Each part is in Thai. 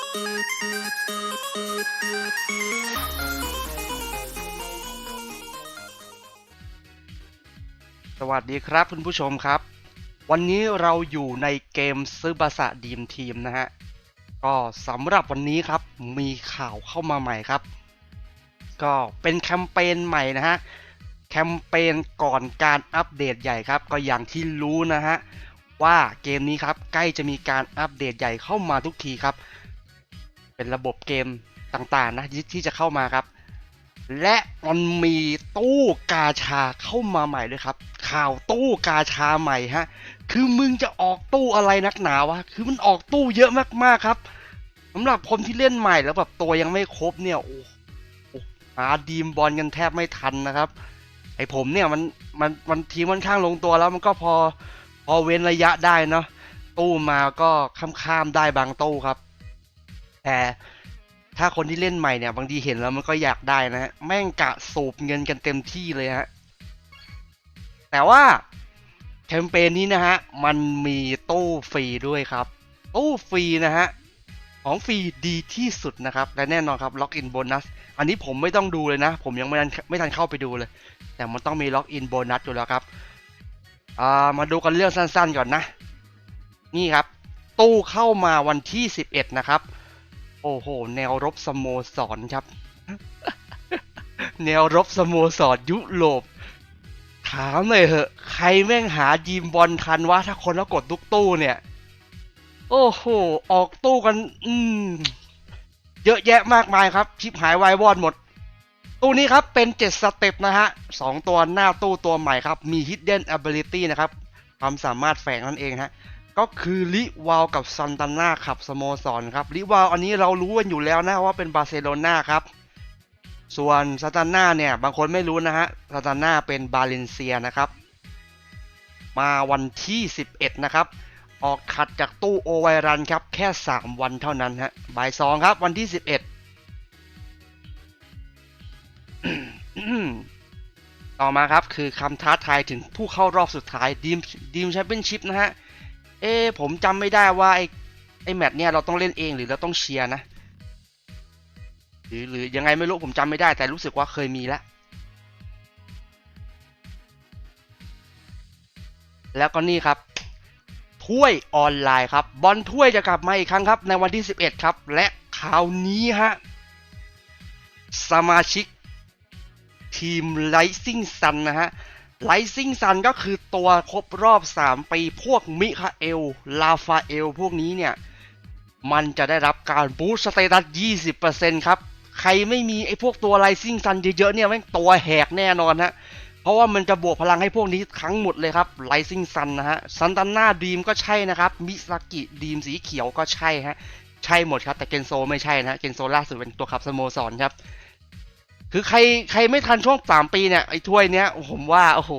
สวัสดีครับคุณผู้ชมครับ วันนี้เราอยู่ในเกมซึบาสะดีมทีมนะฮะ ก็สำหรับวันนี้ครับมีข่าวเข้ามาใหม่ครับ ก็เป็นแคมเปญใหม่นะฮะ แคมเปญก่อนการอัปเดตใหญ่ครับ ก็อย่างที่รู้นะฮะ ว่าเกมนี้ครับใกล้จะมีการอัปเดตใหญ่เข้ามาทุกทีครับ เป็นระบบเกมต่างๆนะที่จะเข้ามาครับ และมันมีตู้กาชาเข้ามาใหม่ด้วยครับ ข่าวตู้กาชาใหม่ฮะคือมึงจะออกตู้อะไรนักหนาวะคือมันออกตู้เยอะมากๆครับสำหรับคนที่เล่นใหม่แล้วแบบตัวยังไม่ครบเนี่ยโอ้โหหาดีมบอลกันแทบไม่ทันนะครับไอผมเนี่ยมันมันมันทีมค่อนข้างลงตัวแล้วมันก็พอพอเว้นระยะได้เนาะตู้มาก็ข้ามๆได้บางตู้ครับ แต่ถ้าคนที่เล่นใหม่เนี่ย บางทีเห็นแล้วมันก็อยากได้นะฮะแม่งกะสูบเงินกันเต็มที่เลยฮะแต่ว่าแคมเปญนี้นะฮะมันมีตู้ฟรีด้วยครับ ตู้ฟรีนะฮะของฟรีดีที่สุดนะครับ และแน่นอนครับล็อกอินโบนัสอันนี้ผมไม่ต้องดูเลยนะ ผมยังไม่ทันไม่ทันเข้าไปดูเลย แต่มันต้องมีล็อกอินโบนัสอยู่แล้วครับามาดูกันเรื่องสั้นๆก่อนนะ นี่ครับ ตู้เข้ามาวันที่ 11 นะครับ โอ้โห แนวรบสโมสรครับ แนวรบสโมสรยุโรป ถามเลยเหอะ ใครแม่งหายีมบอลทันวะถ้าคนแล้วกดทุกตู้เนี่ย โอ้โห ออกตู้กัน อืม เยอะแยะมากมายครับ ชิปหายวายวอดหมด ตู้นี้ครับเป็น 7 สเต็ปนะฮะสองตัวหน้าตู้ตัวใหม่ครับ มี Hidden Ability นะครับ ความสามารถแฝงนั่นเองฮะ ก็คือลิวาลกับซันตาน่าขับสโมสรครับลิวาลอันนี้เรารู้กันอยู่แล้วนะว่าเป็นบาร์เซโลนาครับ ส่วนซันตาน่าเนี่ยบางคนไม่รู้นะฮะซันตาน่าเป็นบาเลนเซียนะครับ มาวันที่ 11 นะครับ ออกขัดจากตู้โอไวรันครับแค่ 3 วันเท่านั้นฮะบ่าย2ครับวันที่ 11ต่อมาครับ คือคำท้าทายถึงผู้เข้ารอบสุดท้ายดีมดีมแชมเปี้ยนชิพนะฮะ เอ๊ผมจำไม่ได้ว่าไอ้ไอ้แมตช์เนี่ยเราต้องเล่นเองหรือเราต้องเชียร์นะหรือหรือยังไงไม่รู้ผมจำไม่ได้ แต่รู้สึกว่าเคยมีแล้วแล้วก็นี่ครับถ้วยออนไลน์ครับ บอลถ้วยจะกลับมาอีกครั้งครับ ในวันที่ 11 ครับ และคราวนี้ฮะสมาชิกทีมไลซิ่งซันนะฮะ ไลซิงซันก็คือตัวครบรอบ 3 ปีพวกมิคาเอล ลาฟาเอล พวกนี้เนี่ย มันจะได้รับการบูสต์สเตตัส 20%ครับ ใครไม่มีไอ้พวกตัวไลซิงซันเยอะๆเนี่ยแม่งตัวแหกแน่นอนฮะเพราะว่ามันจะบวกพลังให้พวกนี้ทั้งหมดเลยครับไลซิงซันนะฮะซันตันนาดีมก็ใช่นะครับ มิซากิดีมสีเขียวก็ใช่ฮะ ใช่หมดครับ แต่เกนโซไม่ใช่นะฮะเกนโซล่าสุดเป็นตัวขับสโมสรครับ คือใครใครไม่ทันช่วงสามปีเนี่ยไอ้ถ้วยเนี้ยผมว่าโอ้โห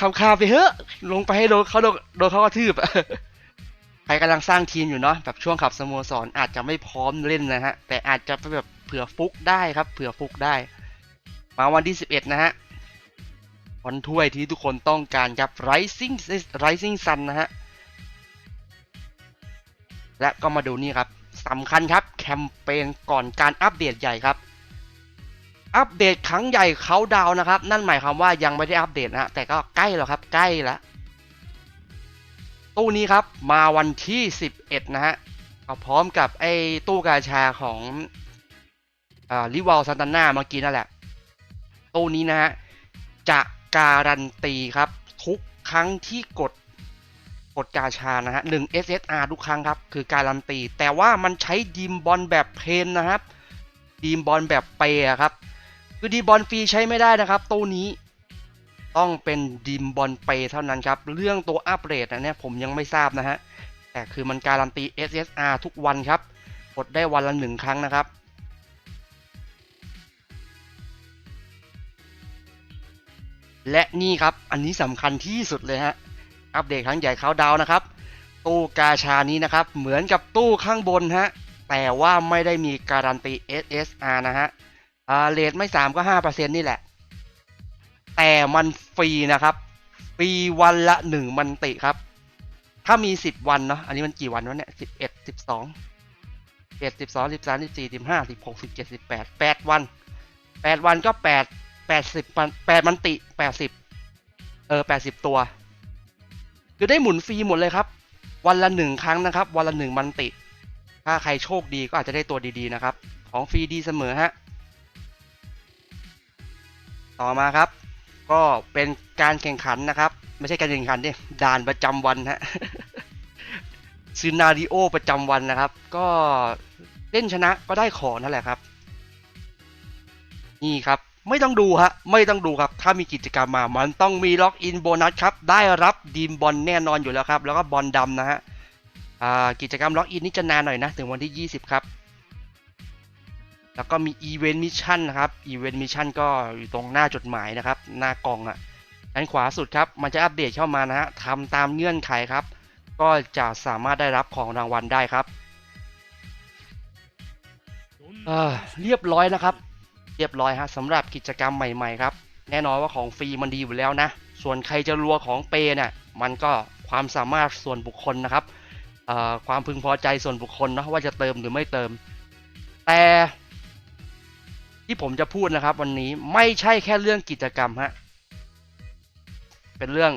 คำคาไปเฮ้ะลงไปให้โดนเขาโดนโดนเขากระทืบใครกำลังสร้างทีมอยู่เนาะแบบช่วงขับสโมสรอาจจะไม่พร้อมเล่นนะฮะ แต่อาจจะแบบเผื่อฟุกได้ครับ เผื่อฟุกได้ มาวันที่ 11 นะฮะวันถ้วยที่ทุกคนต้องการครับ Rising Rising Sun นะฮะ และก็มาดูนี่ครับสำคัญครับ แคมเปญก่อนการอัปเดตใหญ่ครับ อัปเดตครั้งใหญ่เขาดาวนะครับ นั่นหมายความว่ายังไม่ได้อัปเดตนะแต่ก็ใกล้แล้วครับใกล้แล้วตู้นี้ครับมาวันที่ 11 นะฮะพร้อมกับไอ้ตู้กาชาของอ่าลิวอลซันตาน่าเมื่อกี้นั่นแหละ ตู้นี้นะฮะจะการันตีครับ ทุกครั้งที่กดกดกาชานะฮะหนึ่ง SSR ทุกครั้งครับ คือการันตี แต่ว่ามันใช้ดีมบอลแบบเพนนะครับดีมบอลแบบเปย์ครับ คือดีบอลฟรีใช้ไม่ได้นะครับตู้นี้ต้องเป็นดีมบอลเปเท่านั้นครับ เรื่องตัวอัปเดตนะเนี่ยผมยังไม่ทราบนะฮะ แต่คือมันการันตี SSR ทุกวันครับ กดได้วันละหนึ่งครั้งนะครับ และนี่ครับอันนี้สำคัญที่สุดเลยฮะ อัปเดตครั้งใหญ่เขาดาวน์นะครับ ตู้กาชานี้นะครับ เหมือนกับตู้ข้างบนฮะ แต่ว่าไม่ได้มีการันตี SSR นะฮะ อ่าเรทไม่3ก็5%นี่แหละ แต่มันฟรีนะครับ ฟรีวันละ1มันติครับ ถ้ามี10วันเนาะ อันนี้มันกี่วันวะเนี่ย11 12เอ็ดสิบสองสิบสามสิบสี่สิบห้าสิบหกสิบเจ็ดสิบแปดแปดวันแปดวันก็แปดแปดสิบแปดมันติแปดสิบเออแปดสิบตัวคือได้หมุนฟรีหมดเลยครับ วันละหนึ่งครั้งนะครับ วันละหนึ่งมันติ ถ้าใครโชคดีก็อาจจะได้ตัวดีๆนะครับ ของฟรีดีเสมอฮะ ต่อมาครับ ก็เป็นการแข่งขันนะครับ ไม่ใช่การแข่งขันดิด่านประจำวันฮะซีนาริโอประจำวันนะครับ ก็เล่นชนะก็ได้ของนั่นแหละครับ นี่ครับไม่ต้องดูฮะไม่ต้องดูครับ ถ้ามีกิจกรรมมา มันต้องมีล็อกอินโบนัสครับ ได้รับดีมบอลแน่นอนอยู่แล้วครับ แล้วก็บอลดำนะฮะกิจกรรมล็อกอินนี่จะนานหน่อยนะ ถึงวันที่ 20 ครับ แล้วก็มีอีเวนต์มิชชั่นนะครับอีเวนต์มิชชั่นก็อยู่ตรงหน้าจดหมายนะครับ หน้ากล่องอะ่ะด้านขวาสุดครับ มันจะอัปเดตเข้ามานะฮะทำตามเงื่อนไขครับ ก็จะสามารถได้รับของรางวัลได้ครับเออเรียบร้อยนะครับ เรียบร้อยฮะสำหรับกิจกรรมใหม่ๆครับ แน่นอนว่าของฟรีมันดีอยู่แล้วนะ ส่วนใครจะรัวของเปย์เนี่ยมันก็ความสามารถส่วนบุคคลนะครับความพึงพอใจส่วนบุคคลนะว่าจะเติมหรือไม่เติม แต่ ที่ผมจะพูดนะครับ วันนี้ไม่ใช่แค่เรื่องกิจกรรมฮะเป็นเรื่อง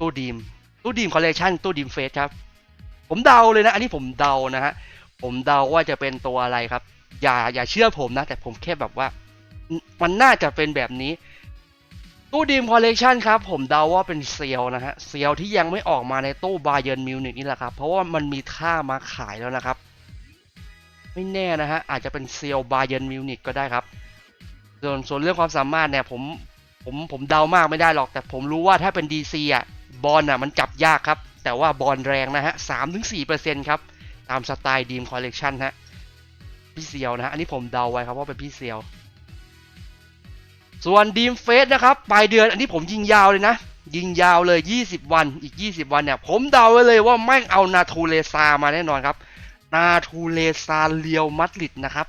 ตู้ดีมตู้ดีมคอลเลคชันตู้ดีมเฟสครับ ผมเดาเลยนะ อันนี้ผมเดานะฮะผมเดาว่าจะเป็นตัวอะไรครับ อย่าอย่าเชื่อผมนะ แต่ผมแค่แบบว่า มันน่าจะเป็นแบบนี้ ตู้ดีมคอลเลกชันครับ ผมเดาว่าเป็นเซียวนะฮะเซียวที่ยังไม่ออกมาในตู้บาเย r n มิวนิกนี่แหละครับ เพราะว่ามันมีท่ามาขายแล้วนะครับ ไม่แน่นะฮะอาจจะเป็นเซียวบาเย r n มิวนิกก็ได้ครับ ส่วนส่วนเรื่องความสามารถเนี่ยผมผมผมเดามากไม่ได้หรอก แต่ผมรู้ว่าถ้าเป็น DC อะบอลอะมันจับยากครับ แต่ว่าบอลแรงนะฮะสามถึงสี่เปอร์เซ็นต์ครับตามสไตล์ดีมคอลเลกชันฮะพี่เซียวนะฮะอันนี้ผมเดาไว้ครับว่าเป็นพี่เซียว ส่วนดีมเฟสนะครับปลายเดือนอันนี้ผมยิงยาวเลยนะ ยิงยาวเลย 20 วันอีก 20 วันเนี่ยผมเดาไว้เลยว่าแม่งเอานาทูเลซามาแน่นอนครับ นาทูเลซาเรียวมัดริดนะครับ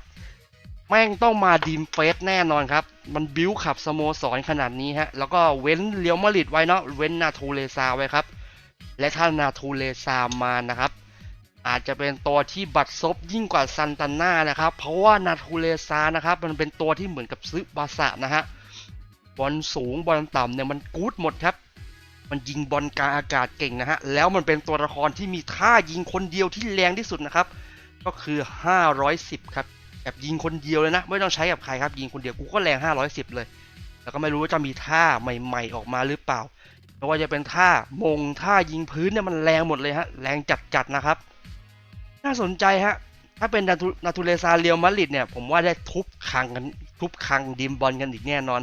แม่งต้องมาดีมเฟสแน่นอนครับ มันบิ้วขับสโมสรขนาดนี้ฮะ แล้วก็เว้นเรียวมาดริดไว้เนาะ เว้นนาทูเลซาไว้ครับ และถ้านาทูเลซามานะครับ อาจจะเป็นตัวที่บัดซบยิ่งกว่าซันตาน่านะครับ เพราะว่านาทูเลซานะครับ มันเป็นตัวที่เหมือนกับซึบาสะนะฮะ บอลสูงบอลต่ำเนี่ยมันกู๊ดหมดครับ มันยิงบอลกลางอากาศเก่งนะฮะ แล้วมันเป็นตัวละครที่มีท่ายิงคนเดียวที่แรงที่สุดนะครับ ก็คือ 510 ครับ แบบยิงคนเดียวเลยนะ ไม่ต้องใช้กับใครครับ ยิงคนเดียว กูก็แรง 510 เลย แล้วก็ไม่รู้ว่าจะมีท่าใหม่ๆ ออกมาหรือเปล่า ไม่ว่าจะเป็นท่ามงท่ายิงพื้นเนี่ยมันแรงหมดเลยฮะ แรงจัดๆนะครับ น่าสนใจฮะ ถ้าเป็นนาทูเลซาเรียวมาริดเนี่ย ผมว่าได้ทุบคังกัน ทุบคังดิมบอลกันอีกแน่นอน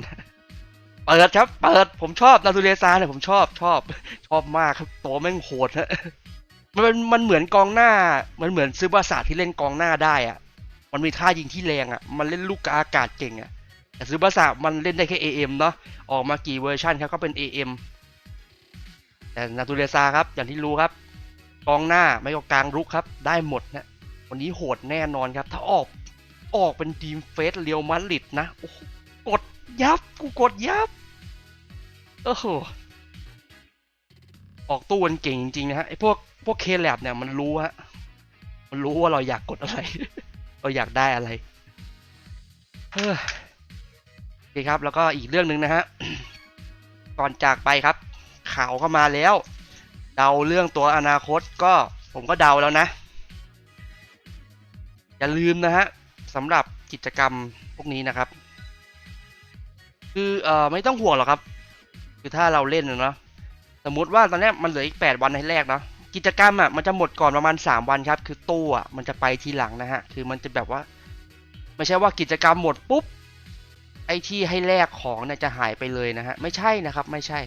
เปิดครับ เปิดผมชอบนาทูเลซาเนี่ยผมชอบชอบชอบมากครับตัวแม่งโหดฮะมันมันเหมือนกองหน้า มันเหมือนซื้อบาสาที่เล่นกองหน้าได้อะมันมีท่ายิงที่แรงอะมันเล่นลูกอากาศเก่งอะแต่ซื้อบาสามันเล่นได้แค่ AM เนาะ ออกมากี่เวอร์ชันครับก็เป็น AM แต่นาทูเลซาครับ อย่างที่รู้ครับ กองหน้าไม่ก็กลางรุกครับ ได้หมดนะวันนี้โหดแน่นอนครับ ถ้าออกออกเป็นทีมเฟสเรียวมาดริดนะโอ้โหกดยับกูกดยับ โอ้โหออกตู้กันเก่งจริงๆนะฮะไอพวกพวกเคแลบเนี่ยมันรู้ฮะมันรู้ว่าเราอยากกดอะไร เราอยากได้อะไรเฮ้อโอเคครับ แล้วก็อีกเรื่องหนึ่งนะฮะก่อนจากไปครับ ข่าวเข้ามาแล้ว เดาเรื่องตัวอนาคตก็ผมก็เดาแล้วนะ อย่าลืมนะฮะสำหรับกิจกรรมพวกนี้นะครับ คือเอ่อไม่ต้องห่วงหรอกครับ คือถ้าเราเล่นนะเนาะสมมุติว่าตอนนี้มันเหลืออีก 8 วันให้แรกเนาะกิจกรรมอะมันจะหมดก่อนประมาณ 3 วันครับ คือตู้อะมันจะไปทีหลังนะฮะ คือมันจะแบบว่าไม่ใช่ว่ากิจกรรมหมดปุ๊บไอ้ที่ให้แลกของเนี่ยจะหายไปเลยนะฮะไม่ใช่นะครับ ไม่ใช่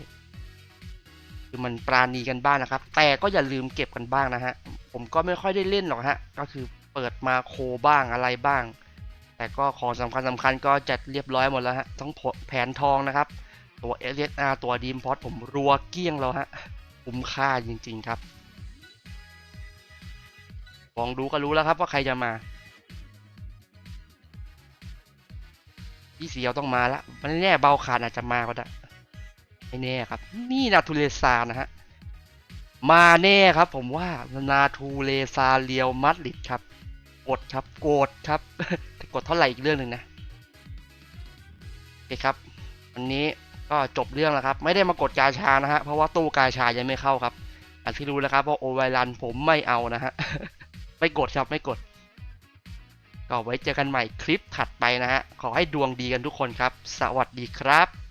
คือมันปราณีกันบ้างนะครับ แต่ก็อย่าลืมเก็บกันบ้างนะฮะผมก็ไม่ค่อยได้เล่นหรอกฮะก็คือเปิดมาโคบ้างอะไรบ้าง แต่ก็ของสำคัญสำคัญก็จัดเรียบร้อยหมดแล้วฮะทั้งแผนทองนะครับ ตัว SSR ตัวดีมพอดผมรัวเกลี้ยงแล้วฮะคุ้มค่าจริง ๆ ครับลองดูก็รู้แล้วครับว่าใครจะมาพี่เสียวต้องมาละมันแน่เบาขาดอาจจะมาก็ได้ไม่แน่ครับ นี่นาทูเลซานะฮะมาแน่ครับ ผมว่านาทูเลซาเรียวมัดริดครับกดครับโกรธครับแต่กดเท่าไหร่อีกเรื่องหนึ่งนะโอเคครับ วันนี้ ก็จบเรื่องแล้วครับ ไม่ได้มากดกาชานะฮะ เพราะว่าตู้กาชายังไม่เข้าครับอันที่รู้แล้วครับว่าโอไวรันผมไม่เอานะฮะ ไม่กดครับไม่กด ก็ไว้เจอกันใหม่คลิปถัดไปนะฮะ ขอให้ดวงดีกันทุกคนครับ สวัสดีครับ